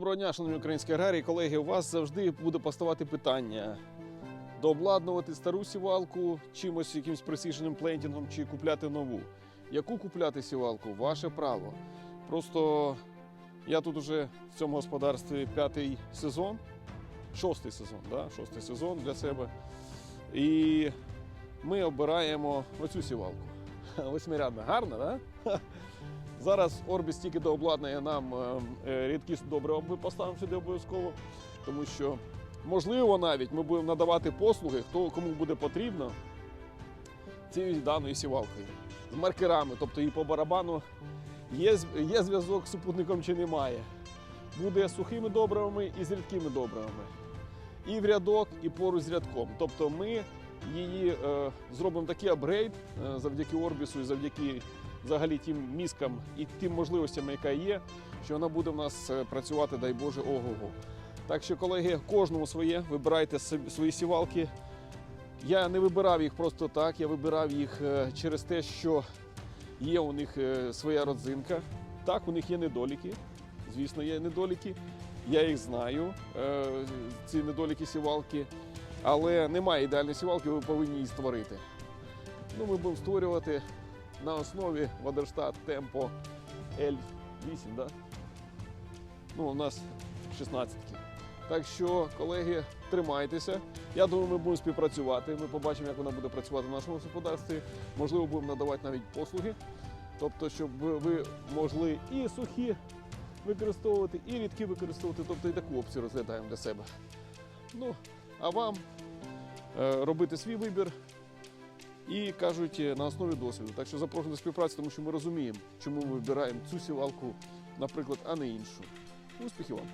Доброго дня, шановні українські аграрії. Колеги, у вас завжди буде поставати питання: дообладнувати стару сівалку чимось, якимось пресіженим плентінгом чи купляти нову. Яку купляти сівалку? Ваше право. Просто я тут уже в цьому господарстві п'ятий сезон, шостий сезон, да? шостий сезон для себе. І ми обираємо оцю сівалку. Восьмирядна, гарна? Да? Зараз Орбіс тільки дообладнає нам е, е, ми поставимо сюди обов'язково, тому що можливо навіть ми будемо надавати послуги, хто кому буде потрібно цією даною сівалкою з маркерами, тобто і по барабану є, є зв'язок з супутником чи немає. Буде сухими добривами і з рідкими добривами. І в рядок, і поруч з рядком. Тобто ми її е, зробимо такий апгрейд е, завдяки Орбісу і завдяки взагалі тим мізкам і тим можливостям, яка є, що вона буде в нас е, працювати, дай Боже, ого-го. Так що, колеги, кожному своє, вибирайте свої сівалки. Я не вибирав їх просто так, я вибирав їх е, через те, що є у них е, своя родзинка. Так, у них є недоліки. Звісно, є недоліки. Я їх знаю, ці недоліки сівалки. Але немає ідеальної сівалки, ви повинні її створити. Ну, ми будемо створювати на основі Вадерштат Tempo L8, да? Ну, у нас 16. Так що, колеги, тримайтеся. Я думаю, ми будемо співпрацювати. Ми побачимо, як вона буде працювати в нашому господарстві. Можливо, будемо надавати навіть послуги. Тобто, щоб ви могли і сухі використовувати, і рідкі використовувати. Тобто і таку опцію розглядаємо для себе. Ну, а вам е, робити свій вибір і кажуть е, на основі досвіду. Так що запрошую до співпраці, тому що ми розуміємо, чому ми вибираємо цю сівалку, наприклад, а не іншу. Успіхів вам!